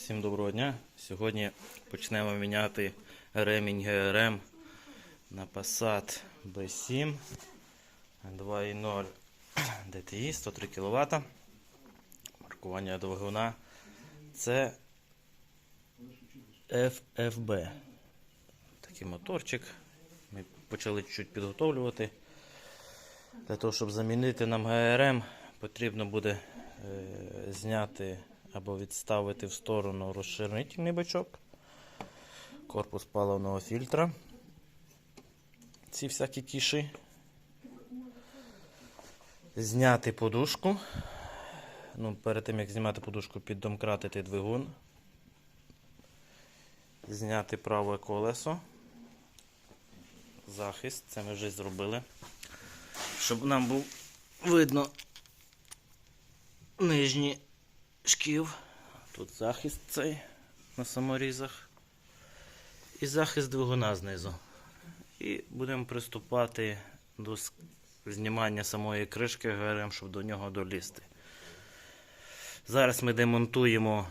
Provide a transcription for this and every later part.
Всім доброго дня. Сьогодні почнемо міняти ремінь ГРМ на Passat B7 2.0 DTI 103 кВт. Маркування двигуна це FFB. Такий моторчик. Ми почали чуть підготовлювати. Для того, щоб замінити нам ГРМ, потрібно буде е, зняти або відставити в сторону розширительний бачок, корпус паливного фільтра. Ці всякі кіші. Зняти подушку. Ну, перед тим як знімати подушку, піддомкратити двигун. Зняти праве колесо. Захист, це ми вже зробили. Щоб нам був видно нижній шків. Тут захист цей на саморізах. І захист двигуна знизу. І будемо приступати до знімання самої кришки ГРМ, щоб до нього долізти. Зараз ми демонтуємо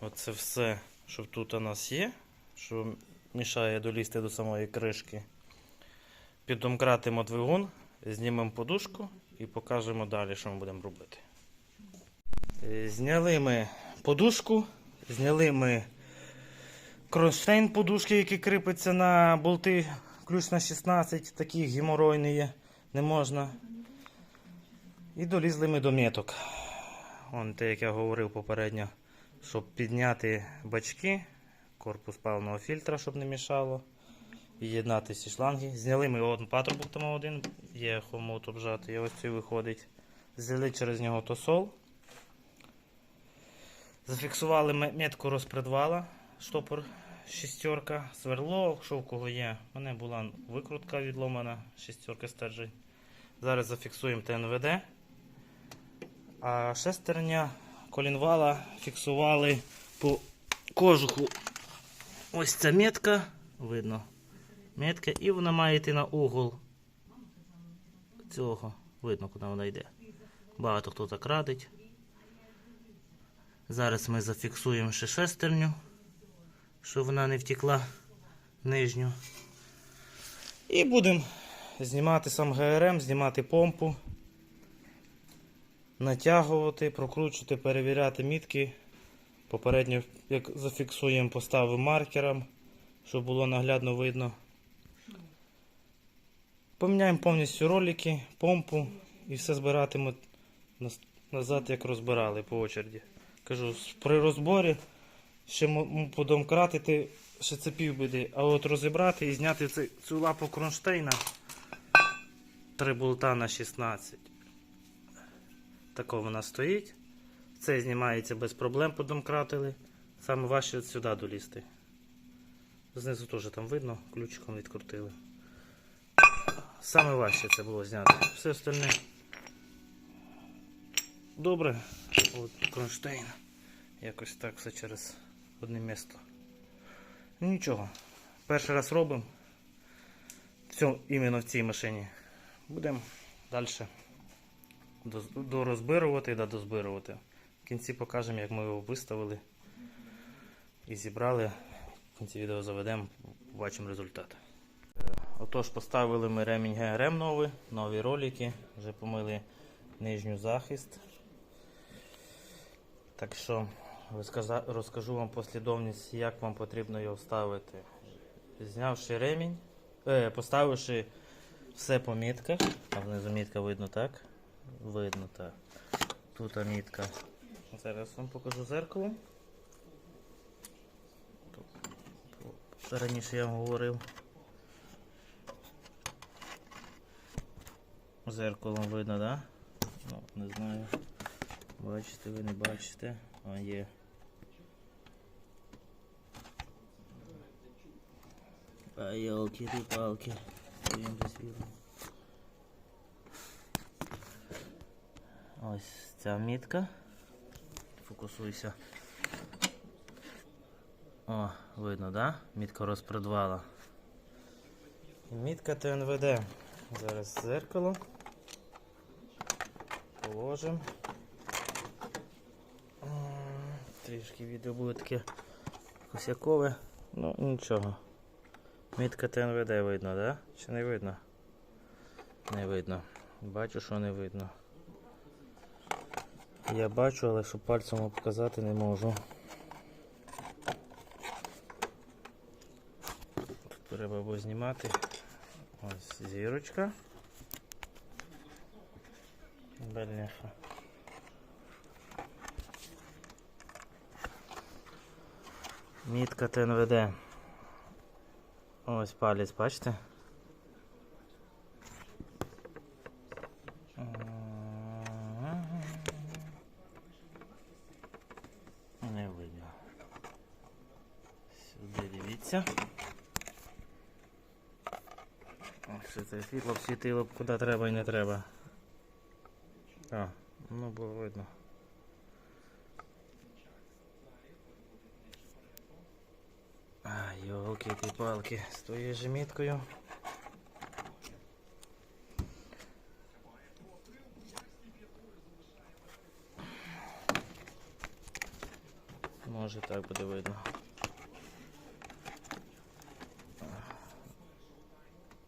оце все, що тут у нас є, що мішає долізти до самої кришки. Піддомкратимо двигун, знімемо подушку і покажемо далі, що ми будемо робити. Е, Зняли ми подушку, зняли ми кронштейн подушки, який кріпиться на болти ключ на 16, такі геморойні є, не можна. І долізли ми до меток. Вон те, як я говорив попередньо, щоб підняти бачки, корпус паливного фільтра, щоб не мішало. І єднати шланги. Зняли ми один патрубок там один, є хомут обжатий, ось цей виходить. Зняли через нього тосол. Зафіксували метку розпредвала, штопор шістерка, сверло, що в кого є. У мене була викрутка відломана, шістерка стержень. Зараз зафіксуємо ТНВД. А шестерня колінвала фіксували по кожуху. Ось ця метка, видно. Метка, і вона має йти на угол цього. Видно, куди вона йде. Багато хто так радить. Зараз ми зафіксуємо ще шестерню, щоб вона не втекла нижню. І будемо знімати сам ГРМ, знімати помпу, натягувати, прокручувати, перевіряти мітки. Попередньо, як зафіксуємо, поставимо маркером, щоб було наглядно видно. Поміняємо повністю ролики, помпу і все збиратимемо назад, як розбирали по очереді. Кажу, при розборі ще подомкратити, ще це півбіди, а от розібрати і зняти цю лапу кронштейна. Три болта на 16. Тако вона стоїть. Це знімається без проблем, подомкратили. Саме важче сюди долізти. Знизу теж там видно, ключиком відкрутили. Саме важче це було зняти. Все остальне. Добре. От кронштейн. Якось так все через одне місто. Ну, Нічого. Перший раз робимо. Все іменно в цій машині. Будемо далі дорозбирувати да дозбирувати. В кінці покажемо, як ми його виставили і зібрали. В кінці відео заведемо, побачимо результат. Е, Отож, поставили ми ремінь ГРМ новий, нові ролики, вже помили нижню захист. Так що розкажу вам послідовність, як вам потрібно його вставити. Знявши ремінь, е, поставивши все по мітках. Там внизу мітка видно так. Видно так. Тут мітка. Зараз вам покажу зеркало. Раніше я вам говорив. Зеркалом видно, да? Ну, не знаю. Бачите, ви не бачите. А є. А елки палки десь видно. Ось ця мітка. Фокусуйся. О, видно, да? Мітка розпредвала. Мітка ТНВД. Зараз зеркало. Положимо. Трішки відео буде таке косякове. Ну нічого. Мітка ТНВД видно, да? Чи не видно? Не видно. Бачу, що не видно. Я бачу, але що пальцем показати не можу. Тут треба було знімати. Ось зірочка. Бляха. Мітка ТНВД. Ось палець, бачите? Не видно. Сюди дивіться. Ось це світло світило куди треба і не треба. А, ну було видно. А, йолки ти палки з твоєю же міткою. Може так буде видно.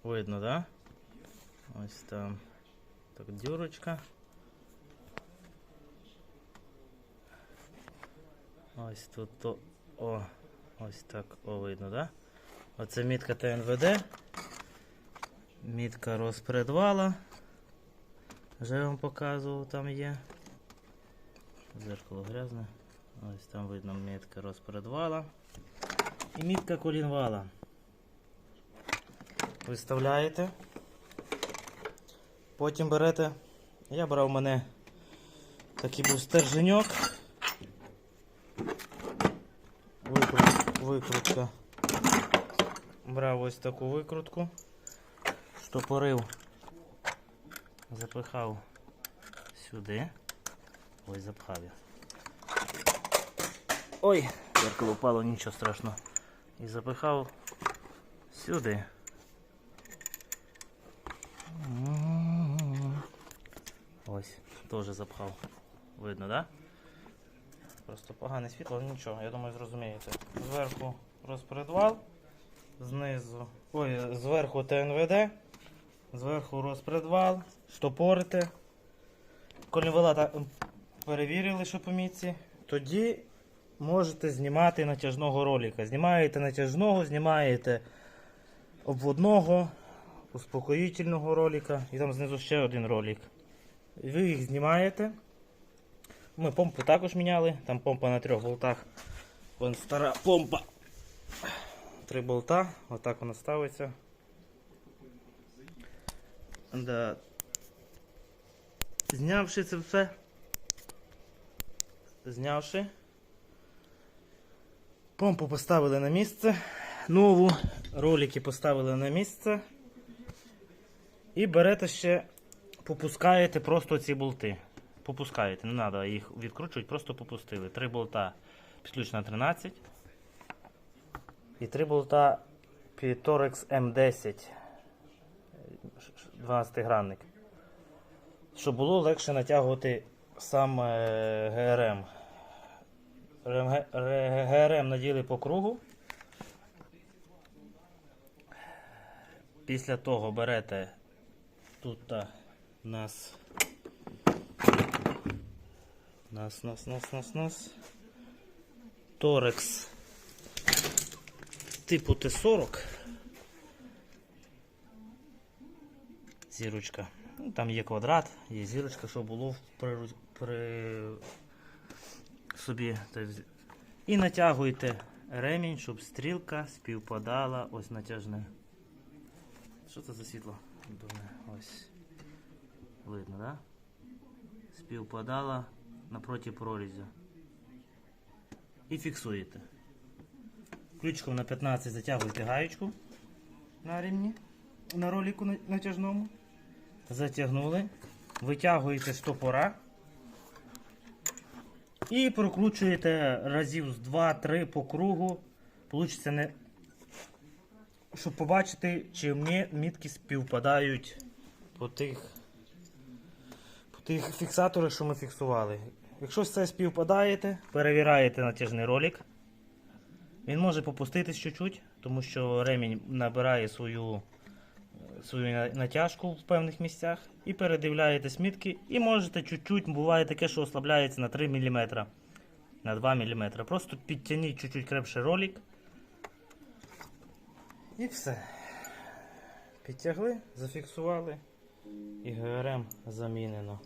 Видно, да? Ось там. Так, дюрочка. Ось тут то. О, ось так о видно, да? Оце мітка ТНВД. Мітка розпредвала. Вже вам показував, там є. Зеркало грязне. Ось там видно мітка розпредвала. І мітка колінвала. Виставляєте. Потім берете. Я брав мене такий був стерженьок. Викрутка. Брав ось таку викрутку. Штопорив. Запихав сюди. Ой, запхав я. Ой, зеркало впало, нічого страшного. І запихав сюди. Ось, теж запхав. Видно, да? Просто погане світло, але нічого, я думаю, зрозумієте. Зверху розпредвал, знизу. Ой, зверху ТНВД, зверху розпредвал, штопорите. Колівела та- перевірили, що по мітці. Тоді можете знімати натяжного ролика. Знімаєте натяжного, знімаєте обводного, успокоїтельного ролика. І там знизу ще один ролик. Ви їх знімаєте. Ми помпу також міняли. Там помпа на трьох болтах. Вон стара помпа. Три болта. Отак вона ставиться. Да. Знявши це все. Знявши. Помпу поставили на місце. Нову ролики поставили на місце. І берете ще, попускаєте просто ці болти. Попускаєте, не треба їх відкручувати, просто попустили. Три болта підключна 13. І три болта Pitorex M10. 12 гранник. Щоб було легше натягувати сам е, ГРМ. ГРМ наділи по кругу. Після того берете тут та, нас. Нас, нас, нас, нас, нас. Торекс типу Т40. Зірочка. Ну, там є квадрат, є зірочка, щоб було при, при собі. І натягуєте ремінь, щоб стрілка співпадала. Ось натяжне. Що це за світло? Дурне. Ось. Видно, так? Да? Співпадала напроти прорізю. І фіксуєте. Ключиком на 15 затягуєте гаєчку на ремні, на ролику на- натяжному. Затягнули. Витягуєте штопора. І прокручуєте разів з 2-3 по кругу. Получиться не. Щоб побачити, чи мі- мітки співпадають по тих, тих фіксаторах, що ми фіксували. Якщо все співпадаєте, перевіряєте натяжний ролик. Він може попуститись чуть-чуть, тому що ремінь набирає свою, е, свою натяжку в певних місцях. І передивляєте смітки, і можете чуть-чуть, буває таке, що ослабляється на 3 мм, на 2 мм. Просто підтягніть чуть-чуть крепше ролик. І все. Підтягли, зафіксували і ГРМ замінено.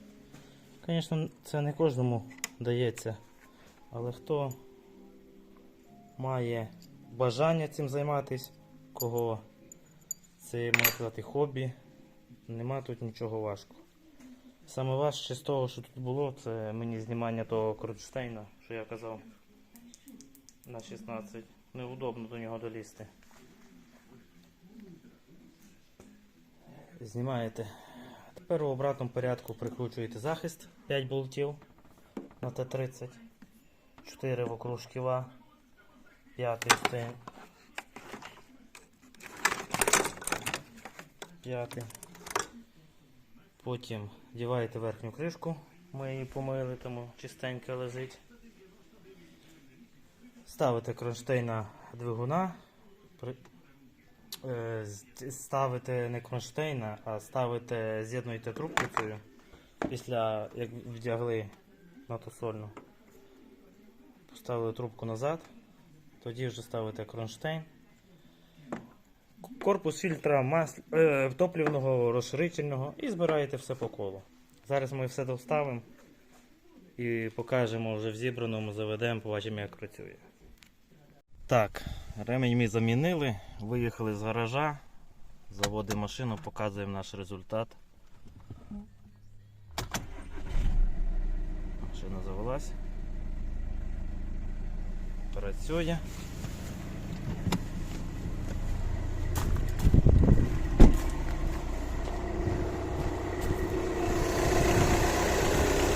Звісно, це не кожному дається, але хто має бажання цим займатися, кого це можна сказати хобі, нема тут нічого важкого. Саме важче з того, що тут було, це мені знімання того кронштейна, що я казав на 16. Неудобно до нього долізти. Знімаєте. Тепер у обратному порядку прикручуєте захист 5 болтів на Т-30, 4 вокруг шківа, 5 стоїть. П'ятий. Потім вдіваєте верхню кришку, ми її помили, тому чистенька лежить. Ставите кронштейна двигуна. Е, ставите не кронштейна, а ставите, з'єднуєте трубку цю після як вдягли на ту сольну. Поставили трубку назад, тоді вже ставите кронштейн. Корпус фільтра мас... е, топливного розширительного і збираєте все по колу. Зараз ми все доставимо і покажемо вже в зібраному, заведемо, побачимо, як працює. Так, ремень ми замінили, виїхали з гаража, заводимо машину, показуємо наш результат. Машина завелась. Працює.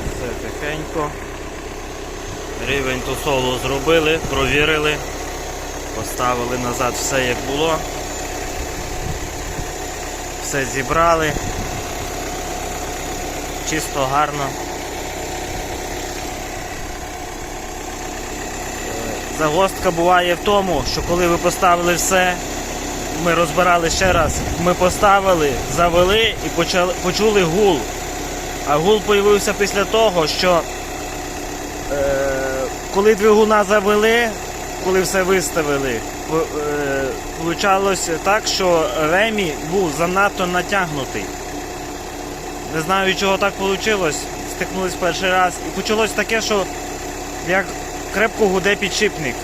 Все тихенько. Рівень тусолу зробили, провірили. Поставили назад все як було. Все зібрали. Чисто гарно. Загостка буває в тому, що коли ви поставили все, ми розбирали ще раз, ми поставили, завели і почали, почули гул. А гул появився після того, що е, коли двигуна завели, коли все виставили, е, получалось так, що ремі був занадто натягнутий. Не знаю, чого так вийшло. Стикнулись перший раз. І почалось таке, що як крепко гуде підшипник.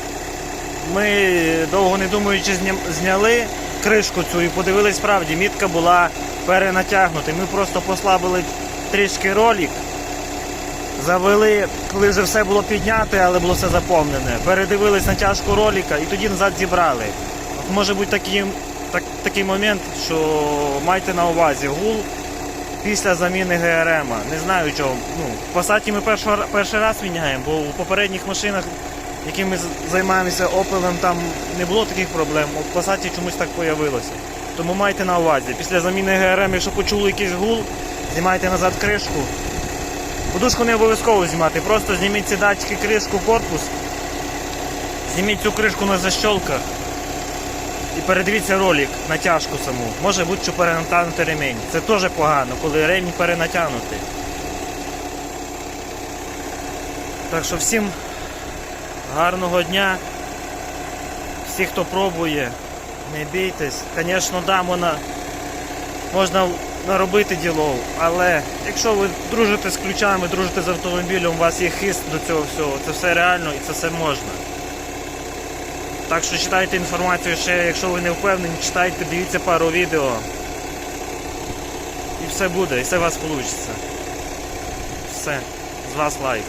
Ми довго не думаючи зняли кришку цю і подивились справді, мітка була перенатягнута. Ми просто послабили трішки ролик. Завели, коли вже все було підняте, але було все заповнене. Передивились натяжку ролика і тоді назад зібрали. От може бути такий, так, такий момент, що майте на увазі гул після заміни ГРМ. Не знаю чого. Ну, в Passat ми перший, перший раз міняємо, бо у попередніх машинах, якими ми займаємося Opel, там не було таких проблем. У Passat чомусь так появилося. Тому майте на увазі. Після заміни ГРМ, якщо почули якийсь гул, знімайте назад кришку. Подушку не обов'язково знімати, просто зніміть ці датчики, кришку, корпус, зніміть цю кришку на защолках і передивіться ролик, натяжку саму. Може бути, що перенатягнути ремінь. Це теж погано, коли ремінь перенатягнутий. Так що всім гарного дня. Всі, хто пробує, не бійтесь. Звісно, да, можна, можна наробити ділов, але якщо ви дружите з ключами, дружите з автомобілем, у вас є хист до цього всього, це все реально і це все можна. Так що читайте інформацію ще, якщо ви не впевнені, читайте, дивіться пару відео. І все буде, і все у вас вийде. Все. З вас лайк.